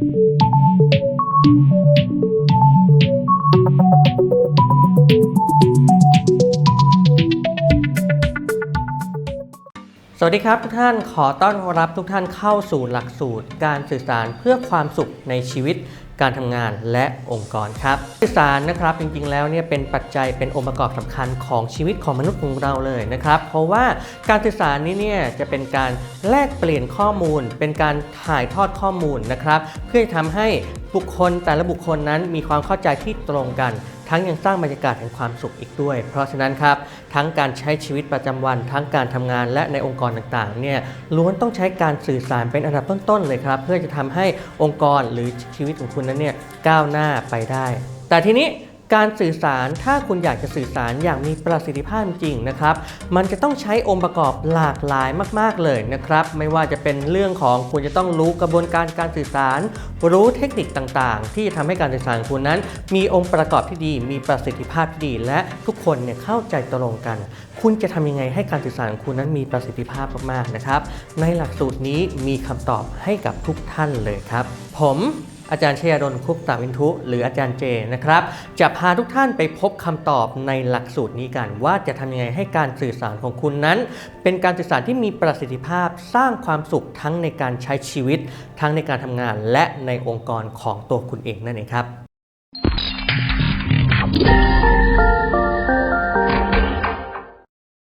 Thank you. วัสดีครับทุกท่านขอต้อนรับทุกท่านเข้าสู่หลักสูตร การสื่อสารเพื่อความสุขในชีวิต การทำงานและองค์กรครับ สื่อสารนะครับจริงๆแล้วเนี่ยเป็นปัจจัยเป็นองค์ประกอบสำคัญของชีวิตของมนุษย์ของเราเลยนะครับ เพราะว่าการสื่อสารนี้เนี่ยจะเป็นการแลกเปลี่ยนข้อมูล เป็นการถ่ายทอดข้อมูลนะครับ เพื่อทำให้ บุคคลแต่ละบุคคลนั้นมีความเข้าใจที่ตรงกัน ทั้งยังสร้างบรรยากาศแห่งความสุขอีกด้วย เพราะฉะนั้นครับ ทั้งการใช้ชีวิตประจำวัน ทั้งการทำงานและในองค์กรต่างๆเนี่ยล้วนต้องใช้การสื่อสารเป็นอันดับต้นๆเลยครับ เพื่อจะทำให้องค์กรหรือชีวิตของคุณนั้นเนี่ยก้าวหน้าไปได้ แต่ทีนี้ การสื่อสารถ้าคุณอยากจะสื่อสารอย่างมีประสิทธิภาพจริงนะครับ มันจะต้องใช้องค์ประกอบหลากหลายมาก ๆ เลยนะครับ ไม่ว่าจะเป็นเรื่องของคุณจะต้องรู้กระบวนการการสื่อสาร รู้เทคนิคต่างๆ ที่จะทำให้การสื่อสารคุณนั้น มีองค์ประกอบที่ดี มีประสิทธิภาพที่ดี และทุกคนเนี่ยเข้าใจตรงกัน คุณจะทำยังไงให้การสื่อสารของคุณนั้นมีประสิทธิภาพมากๆนะครับ ในหลักสูตรนี้มีคำตอบให้กับทุกท่านเลยครับ ผม อาจารย์ชยดลคุปตาวินทุ หรืออาจารย์เจนะครับจะพาทุกท่านไปพบคำตอบในหลักสูตรนี้กัน ว่าจะทำยังไงให้การสื่อสารของคุณนั้น เป็นการสื่อสารที่มีประสิทธิภาพสร้างความสุขทั้งในการใช้ชีวิต ทั้งในการทำงานและในองค์กรของตัวคุณเองนั่นเองครับ